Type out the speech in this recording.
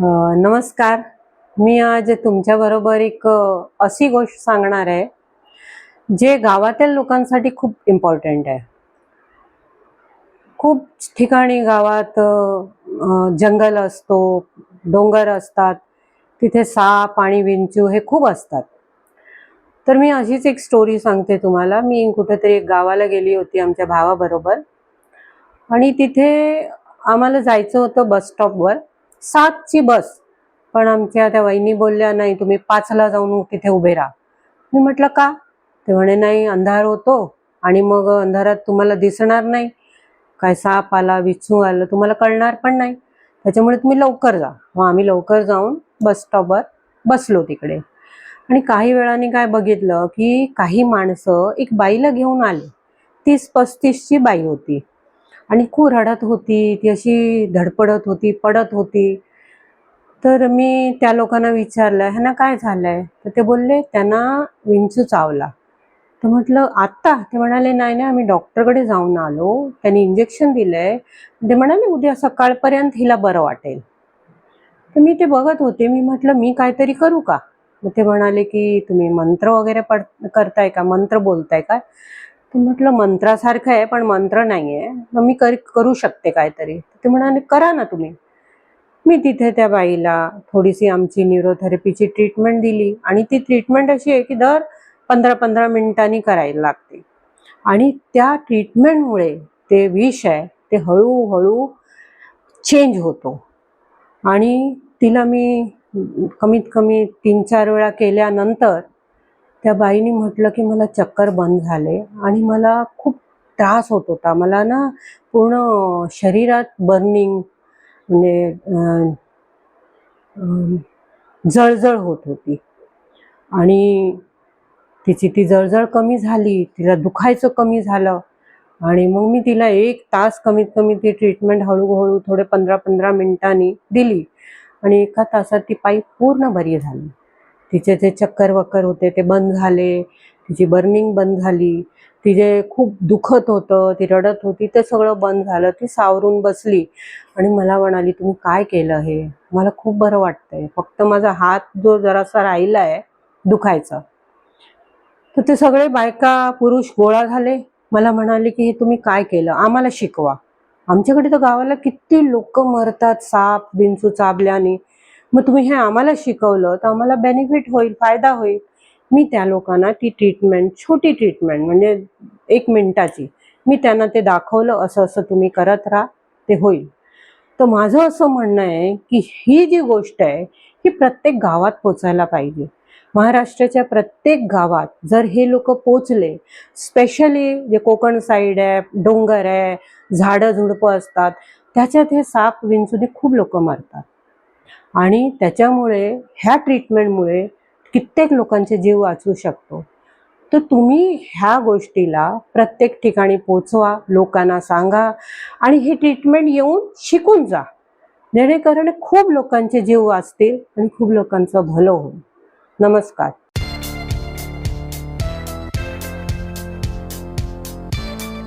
नमस्कार. मी आज तुमच्याबरोबर एक अशी गोष्ट सांगणार आहे जे गावातील लोकांसाठी खूप इम्पॉर्टंट आहे. खूप ठिकाणी गावात जंगल असतो डोंगर असतात तिथे साप आणि विंचू हे खूप असतात. तर मी अशीच एक स्टोरी सांगते तुम्हाला. मी कुठेतरी एक गावाला गेली होती आमच्या भावाबरोबर. आणि तिथे आम्हाला जायचं होतं बस स्टॉपवर सातची बस. पण आमच्या त्या वहिनी बोलल्या नाही तुम्ही पाचला जाऊन तिथे उभे राहा. मी म्हटलं का? ते म्हणे नाही अंधार होतो आणि मग अंधारात तुम्हाला दिसणार नाही. काय साप आला विचू आलं तुम्हाला कळणार पण नाही. त्याच्यामुळे तुम्ही लवकर जा. मग आम्ही लवकर जाऊन बस स्टॉपवर बसलो तिकडे. आणि काही वेळाने काय बघितलं की काही माणसं एक बाईला घेऊन आली. तीस पस्तीसची बाई होती. आणि खूप रडत होती ती अशी धडपडत होती पडत होती. तर मी त्या लोकांना विचारलं ह्यांना काय झालंय? तर ते बोलले त्यांना विंचू चावला. तर म्हटलं आत्ता? ते म्हणाले नाही नाही आम्ही डॉक्टरकडे जाऊन आलो. त्यांनी इंजेक्शन दिलंय. ते म्हणाले उद्या सकाळपर्यंत हिला बरं वाटेल. तर मी ते बघत होते. मी म्हटलं मी काहीतरी करू का? मग ते म्हणाले की तुम्ही मंत्र वगैरे पड करताय का? मंत्र बोलताय का? ते म्हटलं मंत्रासारखं आहे पण मंत्र नाही आहे मग मी कर करू शकते काहीतरी. ते म्हणाले करा ना तुम्ही. मी तिथे त्या बाईला थोडीशी आमची न्यूरोथेरपीची ट्रीटमेंट दिली. आणि ती ट्रीटमेंट अशी आहे की दर पंधरा पंधरा मिनिटांनी करायला लागते. आणि त्या ट्रीटमेंटमुळे ते विष आहे ते हळूहळू चेंज होतो. आणि तिला मी कमीत कमी तीन चार वेळा केल्यानंतर त्या बाईने म्हटलं की मला चक्कर बंद झाले आणि मला खूप त्रास होत होता. मला ना पूर्ण शरीरात बर्निंग म्हणजे जळजळ होत होती. आणि तिची ती जळजळ कमी झाली तिला दुखायचं कमी झालं आणि मग मी तिला एक तास कमीत कमी ती ट्रीटमेंट हळूहळू थोडे पंधरा पंधरा मिनिटांनी दिली आणि एका तासात ती पायी पूर्ण बरी झाली. तिचे जे चक्कर वक्कर होते ते बंद झाले तिची बर्निंग बंद झाली तिचे खूप दुखत होतं ती रडत होती ते सगळं बंद झालं ती सावरून बसली आणि मला म्हणाली तुम्ही काय केलं हे? मला खूप बरं वाटतंय. फक्त माझा हात जो जरासा राहिला आहे दुखायचा. तर ते सगळे बायका पुरुष गोळा झाले. मला म्हणाले की हे तुम्ही काय केलं? आम्हाला शिकवा. आमच्याकडे तर गावाला किती लोक मरतात साप बिंचू चाबल्याने. मग तुम्ही हे आम्हाला शिकवलं तर आम्हाला बेनिफिट होईल फायदा होईल. मी त्या लोकांना ती ट्रीटमेंट छोटी ट्रीटमेंट म्हणजे एक मिनिटाची मी त्यांना ते दाखवलं असं असं तुम्ही करत राहा ते होईल. तर माझं असं म्हणणं आहे की ही जी गोष्ट आहे ही प्रत्येक गावात पोचायला पाहिजे. महाराष्ट्राच्या प्रत्येक गावात जर हे लोक पोचले स्पेशली जे कोकण साईड आहे डोंगर आहे झाडं झुडपं असतात त्याच्यात हे साप विंचुने खूप लोक मरतात. आणि त्याच्यामुळे ह्या ट्रीटमेंटमुळे कित्येक लोकांचे जीव वाचू शकतो. तर तुम्ही ह्या गोष्टीला प्रत्येक ठिकाणी पोचवा लोकांना सांगा आणि ही ट्रीटमेंट येऊन शिकून जा. जेणेकरून खूप लोकांचे जीव वाचतील आणि खूप लोकांचं भलं होईल. नमस्कार.